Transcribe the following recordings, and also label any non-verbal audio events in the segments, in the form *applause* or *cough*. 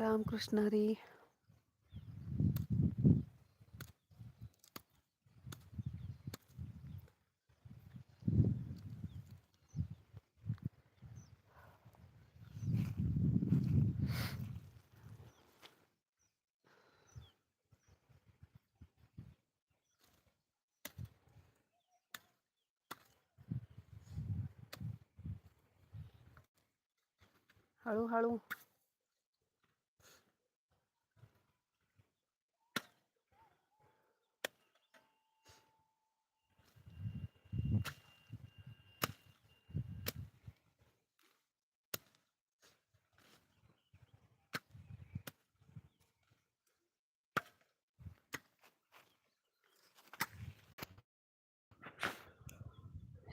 रामकृष्ण हरी. हळूहळू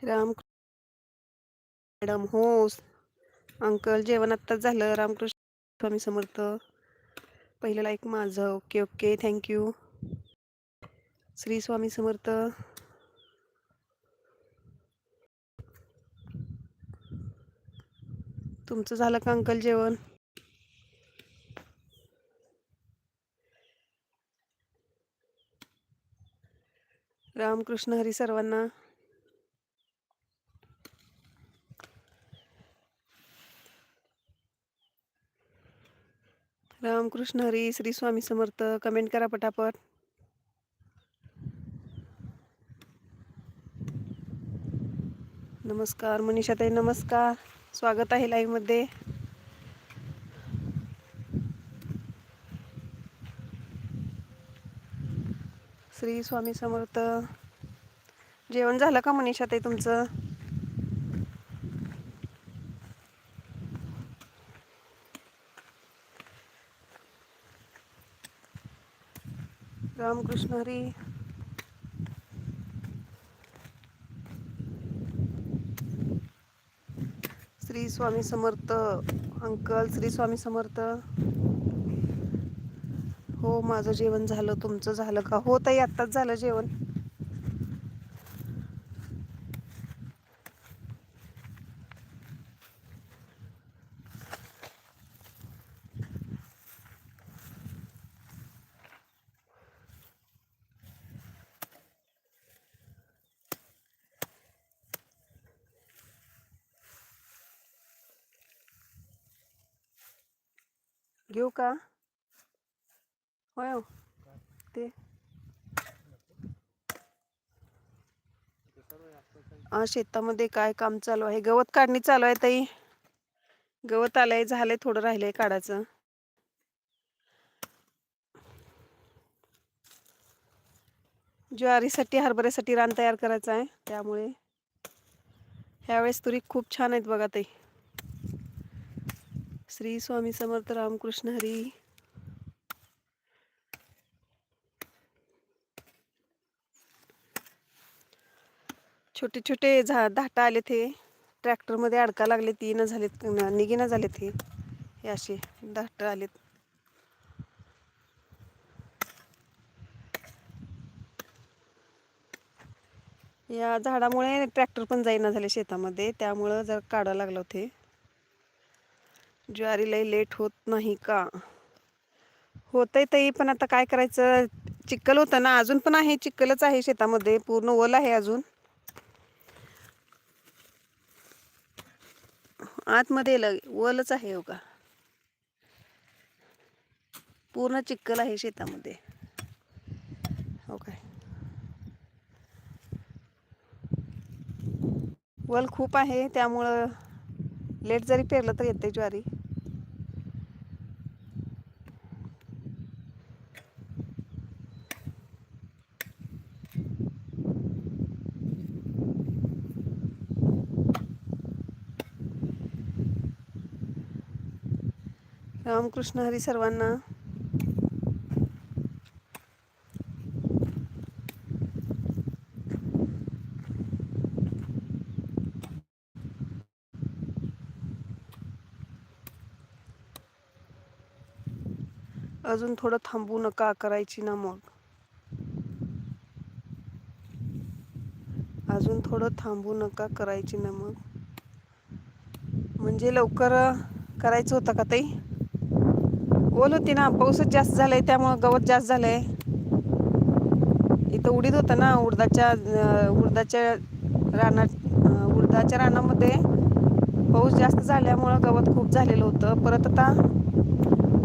राम मॅडम हो. अंकल जेवण आत्ताच झालं. रामकृष्ण स्वामी समर्थ. पहिलं लाईक माझं. Okay okay thank you Shri Swami Samarth. तुमचं झालं का अंकल जेवण? रामकृष्ण हरी सर्वांना. रामकृष्ण हरी श्री स्वामी समर्थ. कमेंट करा पटापट. नमस्कार मनीषाताई नमस्कार. स्वागत आहे लाईव्हमध्ये श्री स्वामी समर्थ. जेवण झालं का मनीषाताई तुमचं? रामकृष्ण हरी. श्री स्वामी समर्थ अंकल श्री स्वामी समर्थ. हो माझं जेवण झालं. तुमचं झालं का? हो ताई आत्ताच झालं जेवण. घेऊ का? होय हो. ते. शेतामध्ये काय काम चालू आहे? गवत काढणी चालू आहे ताई. गवत आलंय झालंय थोडं राहिलंय काढायचं. ज्वारीसाठी हरभऱ्यासाठी रान तयार करायचं आहे त्यामुळे ह्यावेळेस तुरी खूप छान आहेत बघा ताई. श्री स्वामी समर्थ रामकृष्ण हरी. छोटे छोटे झा धाटा आले ते ट्रॅक्टरमध्ये अडका लागले ती न झालेत निघेना झालेत हे. हे असे धाट आलेत. या झाडामुळे ट्रॅक्टर पण जाईना झाले शेतामध्ये त्यामुळं जर काढावं लागलं होते. ज्वारी लई लेट होत नाही का? होतंय ताई पण आता काय करायचं? चिक्कल होतं ना अजून पण आहे चिक्कलच आहे शेतामध्ये पूर्ण ओल आहे अजून. आतमध्ये लग ओलच आहे हो का? पूर्ण चिक्कल आहे शेतामध्ये. हो काय? वल खूप आहे त्यामुळं लेट जरी पेरलं तर येते ज्वारी. रामकृष्ण हरी सर्वांना. अजून थोडं थांबू नका करायची ना मग. अजून थोडं थांबू नका करायची ना मग. म्हणजे लवकर करायचं होतं का ताई? ओल होती ना पाऊसच जास्त झालाय त्यामुळं गवत जास्त झालंय. इथं उडीद होतं ना उडदाच्या उडदाच्या रानात उडदाच्या रानामध्ये पाऊस जास्त झाल्यामुळं गवत खूप झालेलं होतं. परत आता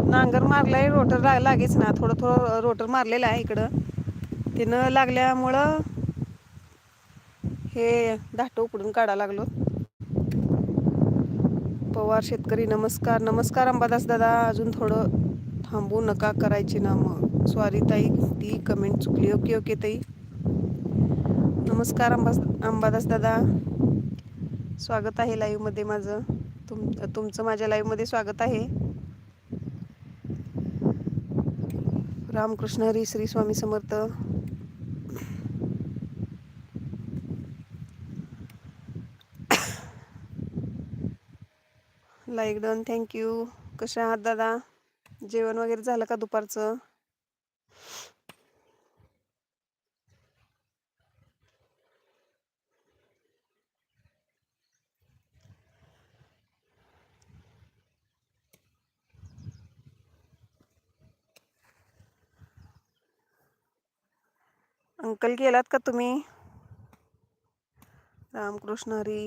नांगर मारलाय रोटर ला लागेच ना थोडं थोडं रोटर मारलेलं आहे इकडं. ते न लागल्यामुळं हे दाट उकडून काढा लागलो. पवार शेतकरी नमस्कार. नमस्कार अंबादास दादा. अजून थोडं थांबू नका करायची ना मग. सॉरी ताई ती कमेंट चुकली. ओके ओके ताई. नमस्कार अंबास अंबादास दादा. स्वागत आहे लाईव्हमध्ये माझं. तुम तुमचं माझ्या लाईव्हमध्ये स्वागत आहे. Ramkrishna Hari Shri Swami Samarth. Like done thank you कशा आहात दादा? जेवण वगैरे झालं का दुपारचं? अंकल गेलात का तुम्ही? रामकृष्ण हरी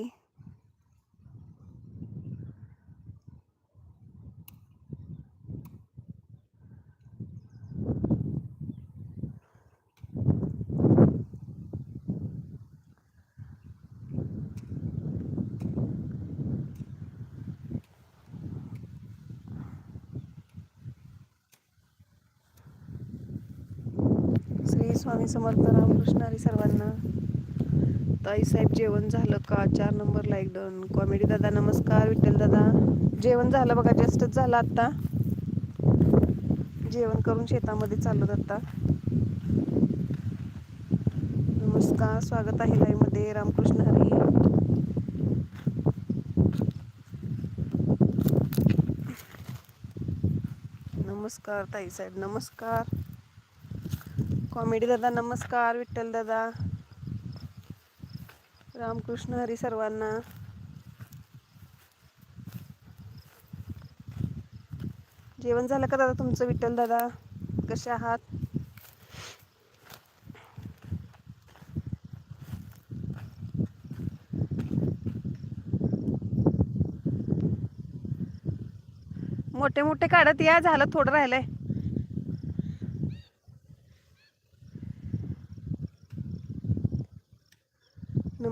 श्री स्वामी समर्थ रामकृष्ण हरी सर्वांना. ताई साहेब जेवण झालं का? चार नंबर लाईक डन कॉमेडी दादा नमस्कार. विठ्ठल दादा जेवण झालं बघा जस्टच झालं आत्ता. जेवण करून शेतामध्ये चाललो आत्ता. नमस्कार. स्वागत आहे लाईव्ह रामकृष्ण हरी. नमस्कार ताई साहेब नमस्कार. कॉमेडी दादा नमस्कार विठ्ठल दादा. रामकृष्ण हरी सर्वांना. जेवण झालं का दादा तुमचं विठ्ठल दादा? कसे आहात? मोठे मोठे काढत या झालं थोडं राहिलंय.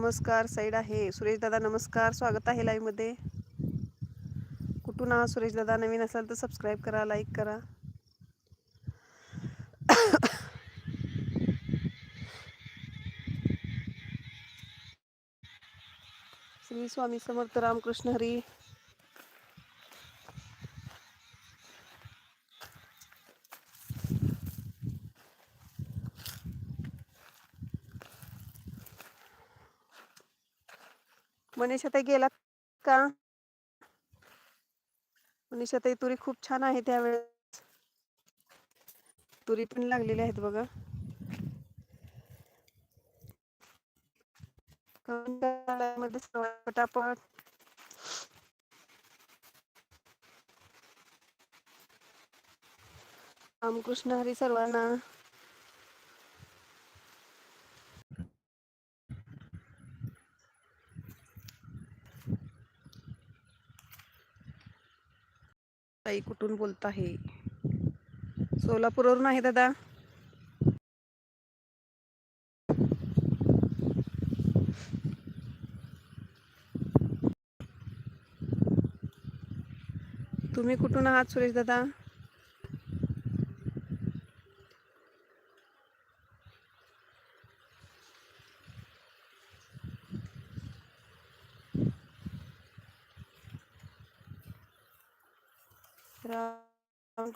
नमस्कार साईड आहे. सुरेश दादा नमस्कार. स्वागत आहे लाईव्हमध्ये कुठून आहात सुरेश दादा? नवीन असाल तर सबस्क्राईब करा लाईक करा. *coughs* श्री स्वामी समर्थ रामकृष्ण हरी. मनीषाताई गेलात का? मनीषाताई तुरी खूप छान आहे त्यावेळेस. तुरी पण लागलेल्या आहेत बघा. पटापट रामकृष्ण हरी सर्वांना. ताई कुठून बोलत आहे? सोलापूरवरून आहे दादा. तुम्ही कुठून आहात सुरेश दादा?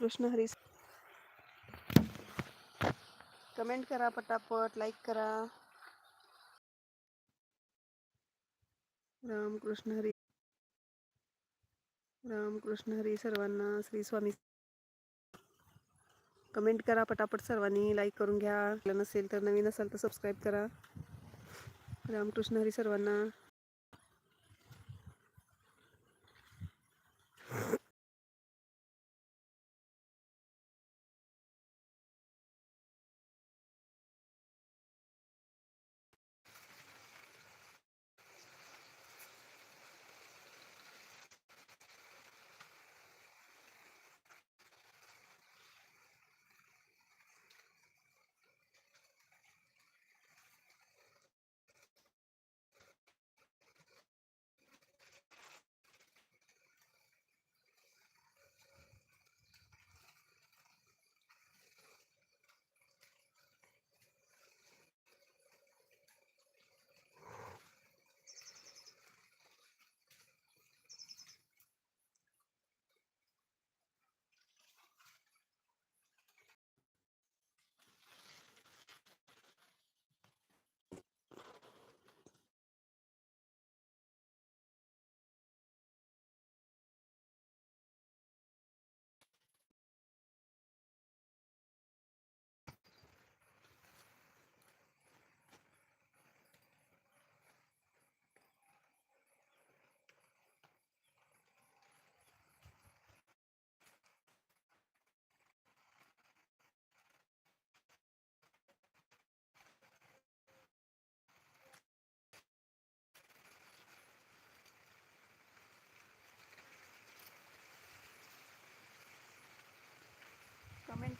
रामकृष्ण हरी कमेंट करा पटापट लाईक करा. रामकृष्ण हरी रामकृष्ण हरी सर्वांना श्री स्वामी कमेंट करा पटापट सर्वांनी लाईक करून घ्या. नसेल तर नवीन असाल तर सबस्क्राईब करा. रामकृष्ण हरी सर्वांना.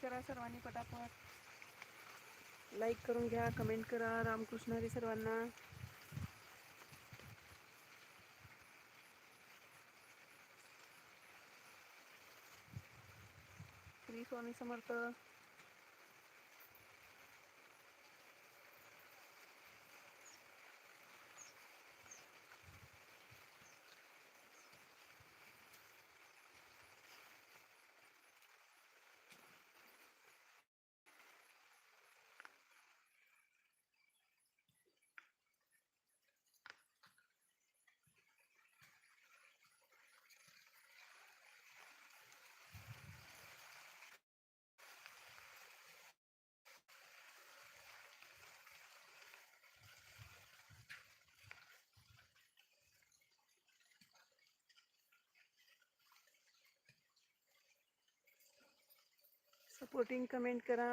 करा सर्वांनी पटापट. लाईक करून घ्या कमेंट करा. रामकृष्ण हरी सर्वांना. श्री स्वामी समर्थ. सपोर्टिंग कमेंट करा.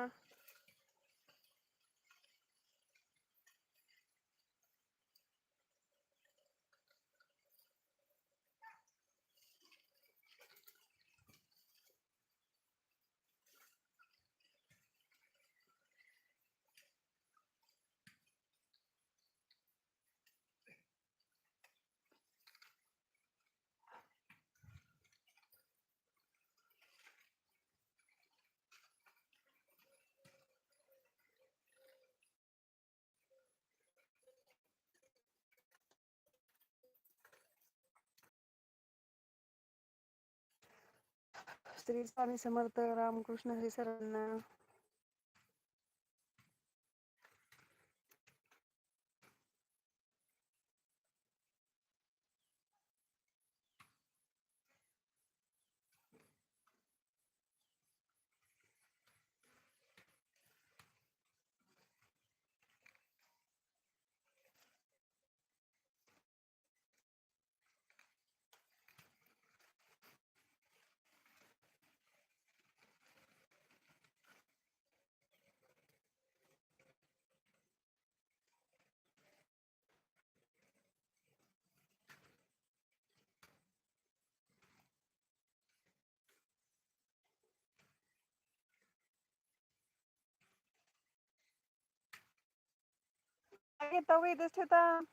श्री स्वामी समर्थ Ramakrishna Hari I get the way this to them.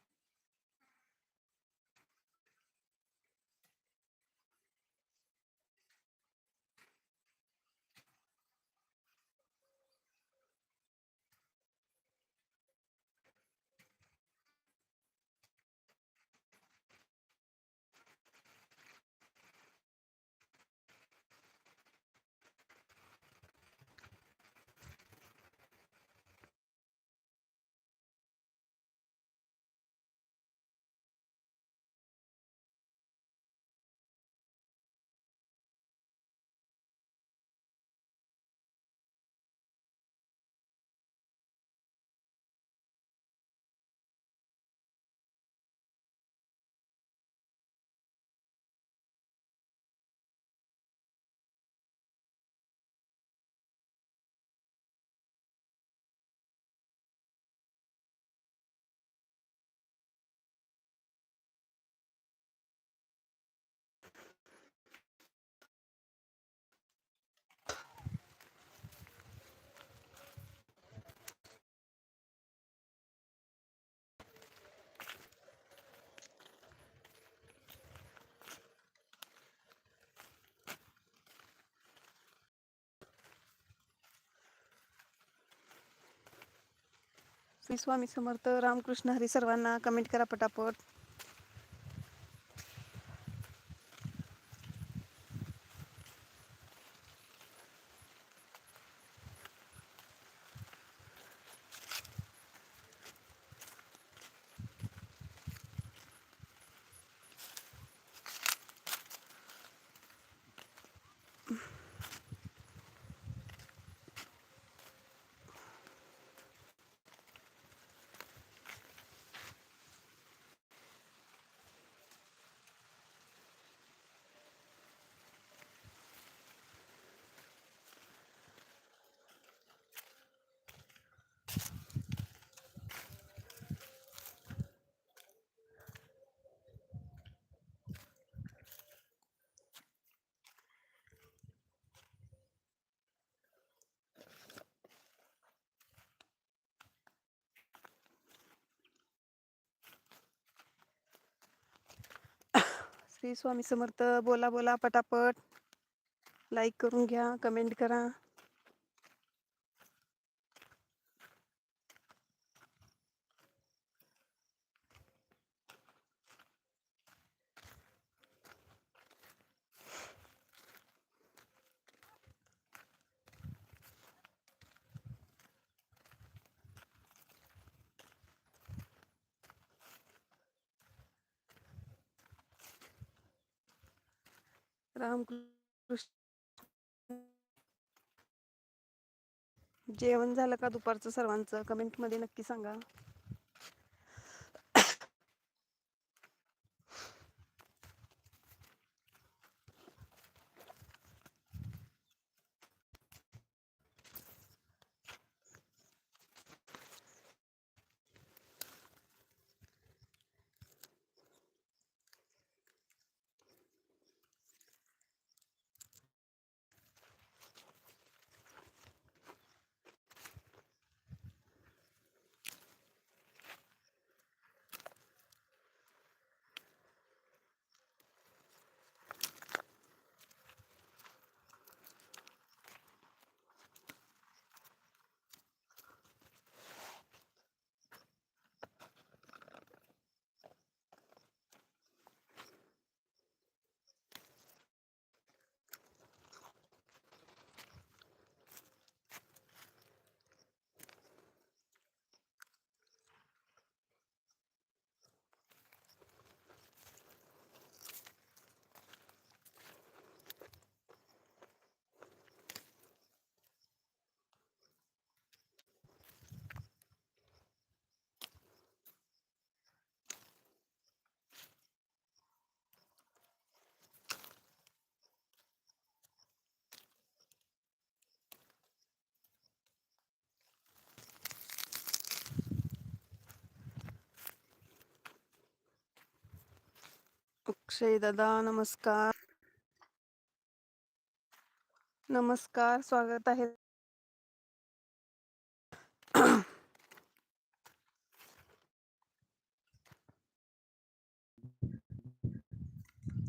Shri Swami समर्थ. रामकृष्ण हरी सर्वांना कमेंट करा पटापट. श्री स्वामी समर्थ. बोला बोला पटापट. लाईक करून घ्या कमेंट करा. रामकृष्ण जेवण झालं का दुपारचं सर्वांचं? कमेंटमध्ये नक्की सांगा. अक्षय दादा नमस्कार. नमस्कार स्वागत आहे.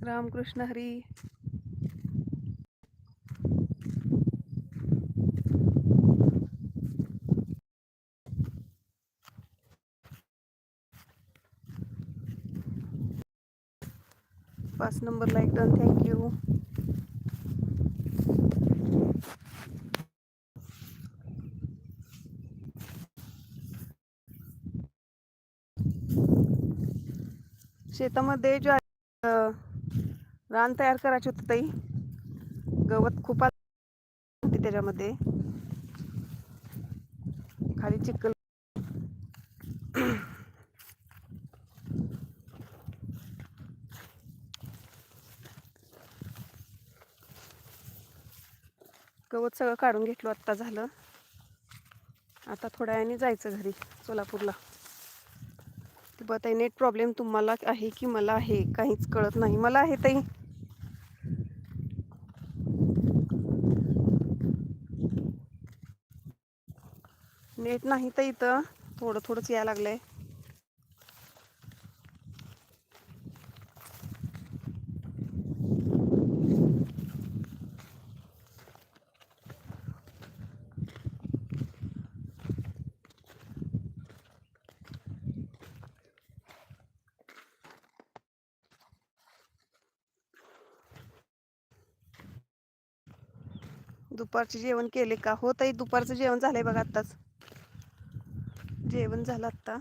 रामकृष्ण हरी. पाच नंबरला एक डन थँक्यू शेतामध्ये ज्वा रान तयार करायचे होते ताई गवत खूप त्याच्यामध्ये. खाली चिखल गवत सगळं काढून घेतलं आत्ता झालं. आता थोड्या वेळाने जायचं घरी सोलापूरला. ते बघ ताई नेट प्रॉब्लेम तुम्हाला आहे की मला आहे? काहीच कळत नाही. मला आहे ताई. नेट नाही तर इथं. थोडं थोडंच यायला लागलंय. दुपारचे जेवण केले का? हो ताई दुपारचं जेवण झालंय बघा आत्ताच. जेवण झालं आत्ता.